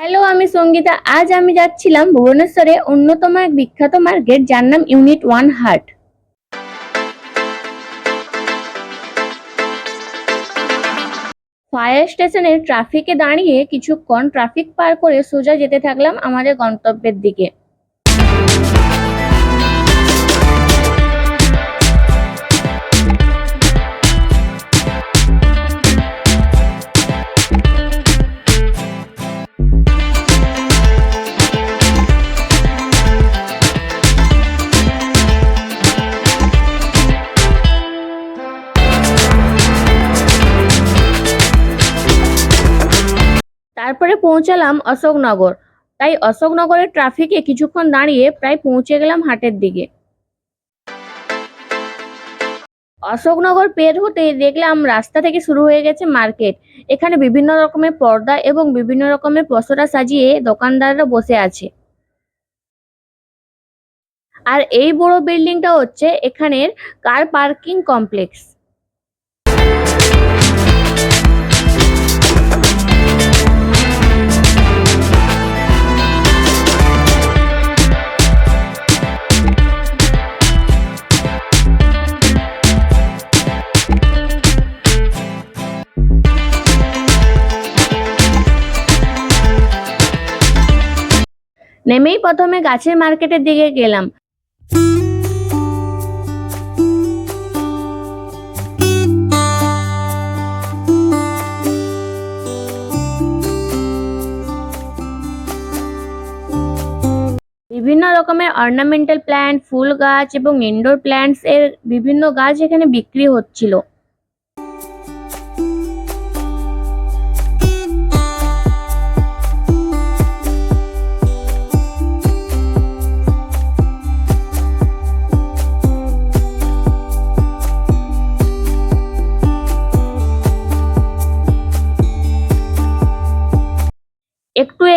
Hello আমি সঙ্গীতা। আজ আমি যাচ্ছিলাম ভুবনেশ্বরে অন্যতম এক বিখ্যাত মার্কেট, যার নাম ইউনিট ওয়ান হার্ট ফায়ার স্টেশনের ট্রাফিকে দাঁড়িয়ে কিছুক্ষণ ট্রাফিক পার করে সোজা যেতে থাকলাম আমাদের গন্তব্যের দিকে। তারপরে পৌঁছালাম অশোকনগর। তাই অশোকনগরের ট্রাফিকে কিছুক্ষণ দাঁড়িয়ে প্রায় পৌঁছে গেলাম হাটের দিকে। অশোকনগর পের হতে দেখলাম রাস্তা থেকে শুরু হয়ে গেছে মার্কেট। এখানে বিভিন্ন রকমের পর্দা এবং বিভিন্ন রকমের পসরা সাজিয়ে দোকানদাররা বসে আছে। আর এই বড় বিল্ডিংটা হচ্ছে এখানের কার পার্কিং কমপ্লেক্স। নেমেই প্রথমে গাছের মার্কেটের দিকে গেলাম। বিভিন্ন রকমের অর্নামেন্টাল প্ল্যান্ট ফুল গাছ এবং ইনডোর প্ল্যান্টস এর বিভিন্ন গাছ এখানে বিক্রি হচ্ছিল।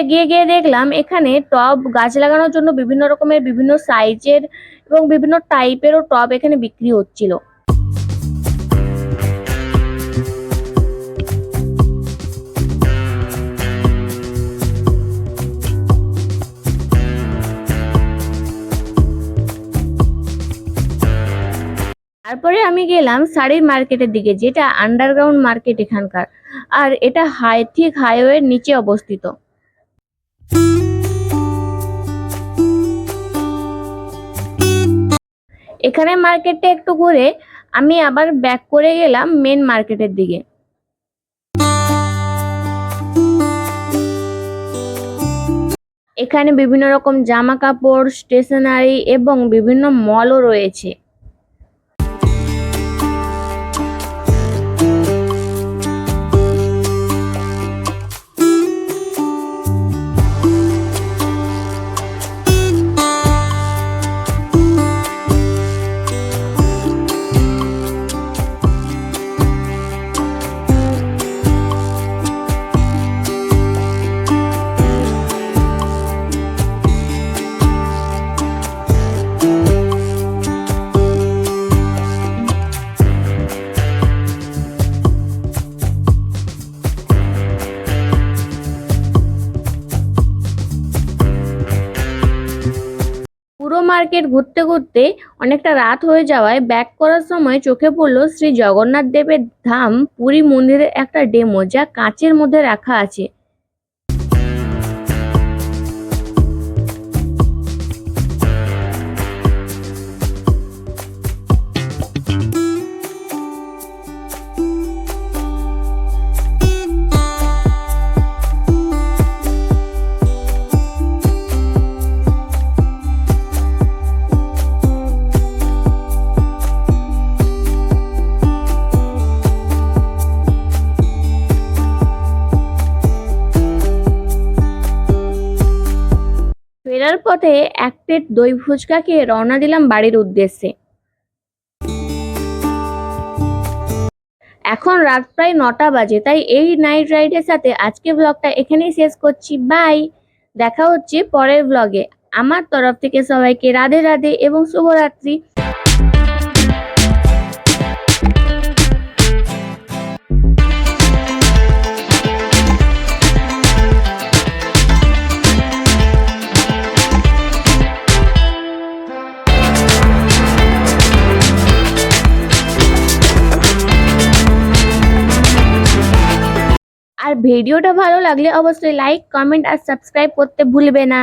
এগিয়ে গিয়ে দেখলাম এখানে টব গাছ লাগানোর জন্য বিভিন্ন রকমের, বিভিন্ন সাইজের এবং বিভিন্ন টাইপেরও টব এখানে বিক্রি হচ্ছিল। তারপরে আমি গেলাম শাড়ির মার্কেটের দিকে, যেটা আন্ডারগ্রাউন্ড মার্কেট এখানকার। আর এটা হাই, ঠিক হাইওয়ের নিচে অবস্থিত। এখানে মার্কেটটা একটু ঘুরে আমি আবার ব্যাক করে গেলাম মেন মার্কেটের দিকে। এখানে বিভিন্ন রকম জামা কাপড় স্টেশনারি এবং বিভিন্ন মলও রয়েছে। মার্কেট ঘুরতে ঘুরতে অনেকটা রাত হয়ে যাওয়ায় ব্যাক করার সময় চোখে পড়ল শ্রী জগন্নাথ দেবের ধাম পুরী মন্দিরের একটা ডেমো যা কাঁচের মধ্যে রাখা আছে। ফেরার পথে এক প্লেট দই ফুচকাকে রওনা দিলাম বাড়ির উদ্দেশ্যে। এখন রাত প্রায় নটা বাজে, তাই এই নাইট রাইডের সাথে আজকে ব্লগটা এখানেই শেষ করছি। বাই দেখা হচ্ছে পরের ব্লগে আমার তরফ থেকে সবাইকে রাধে রাধে এবং শুভরাত্রি। আর ভিডিওটা ভালো লাগলে অবশ্যই লাইক কমেন্ট আর সাবস্ক্রাইব করতে ভুলবে না।